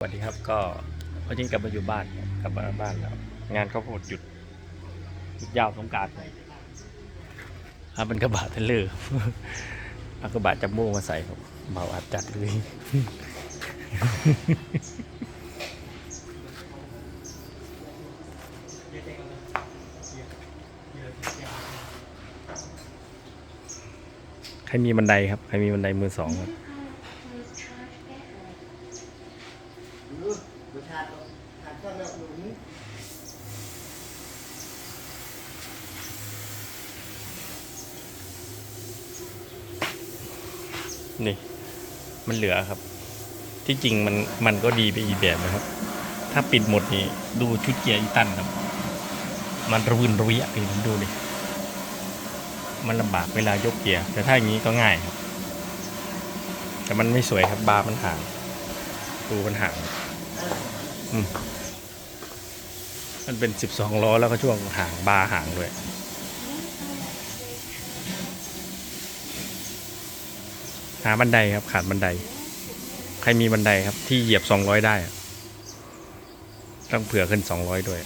สวัสดีครับก็วันนี้กลับมาอยู่บ้านครับกลับมาบ้านแล้ว งานเขาวโพดหยุดหยุดยาวสงกรารอ่าเป็นกระบะเทรลเลอร์เอากระบะจัมโบ้มาใส่ครับเบาอัดจัดเลยใครมีบันไดครับ ใครมีบันไดมือสองครับ ประชาชนขาดสนับสนุนนี่ มันเหลือครับ ที่จริงมันมันก็ดีไปอีกแบบนะครับ ถ้าปิดหมดนี่ดูชุดเกียร์อีตันครับ มันระวินระวิยะไปดูดิมันลำบากเวลายกเกียร์แต่ถ้าอย่างนี้ก็ง่ายครับ แต่มันไม่สวยครับบาร์มันห่างดูมันห่าง มันเป็นสิบสองล้อแล้วก็ช่วงห่างบาร์ห่างด้วยหาบันไดครับ ขาดบันได ใครมีบันไดครับที่เหยียบสองร้อยได้ ต้องเผื่อขึ้นสองร้อยด้วย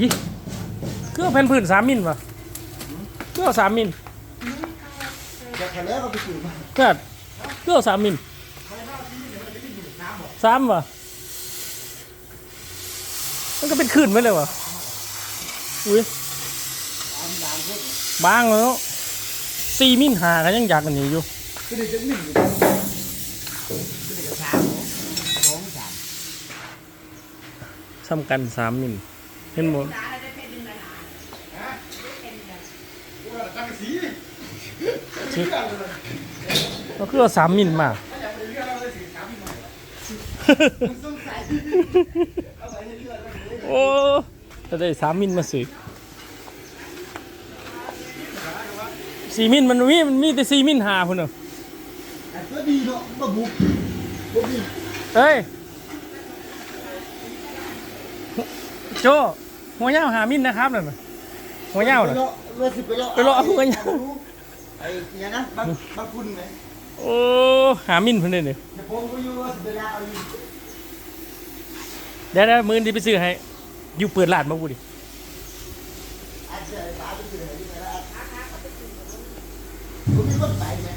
ยี่เครื่องแผ่นพื้นสามมิลวะเครื่องสามมิลจากทะเลก็ไปอยู่มาเพื่อนเครื่องสามมิลสามวะมันก็เป็นขึ้นไว้เลยวะอุ้ยตามด่านพวกบางแล้วสี่มิลหากันยังอยากกันอยู่อยู่คือเด็กจะหนึ่งอยู่กันคือเด็กจะสามสองสามซ้ำกันสามมิล เห็นหมดก็คือสามมิลมาโอ้จะได้สามมิลมาสิสี่มิลมันมีมันมีแต่สี่มิลหาพุ่นเนอะเฮ้ย โจ หัวเหี่ยวหามิลนะครับนั่นน่ะหัวเหี่ยวน่ะไปเลาะเลือดสิไปเลาะไปเลาะเอาหัวเหย้าไอ้เนี่ยนะบางบางคุณไหมโอ้หามิลเพิ่นเลยเนี่ยเดี๋ยวผมก็อยู่ว่าสิไปลาเอาอยู่เดี๋ยวๆมือดีไปซื้อให้อยู่เปิดร้านมาบูดิอาจจะสาวไปอยู่ไหนที่ไหนละผมมีคนไปไหม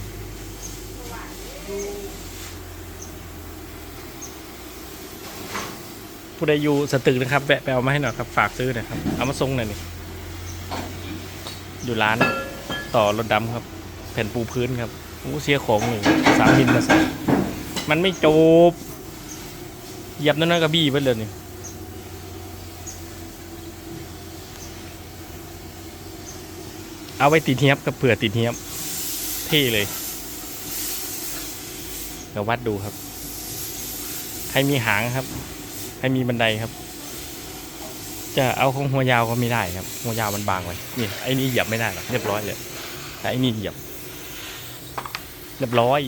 ผู้ใดอยู่สตึกนะครับแวะไปเอามาให้หน่อยครับฝากซื้อหน่อยครับเอามาส่งหน่อยนี่อยู่ร้านต่อรถดำครับ แผ่นปูพื้นครับโอ้เสียของหนึ่งสามมิลมาใส่มันไม่จบเหยียบนั่นๆก็บี้ไปเลยนี่เอาไว้ติดเฮียบกับเผื่อติดเฮียบเท่เลยเดี๋ยววัดดูครับ ใครมีหางครับ ให้มีบันไดครับ จะเอาของหัวยาวก็ไม่ได้ครับ หัวยาวมันบางไปนี่ไอ้นี่เหยียบไม่ได้หรอกเรียบร้อยเลยแต่ไอ้นี่เหยียบ เรียบร้อย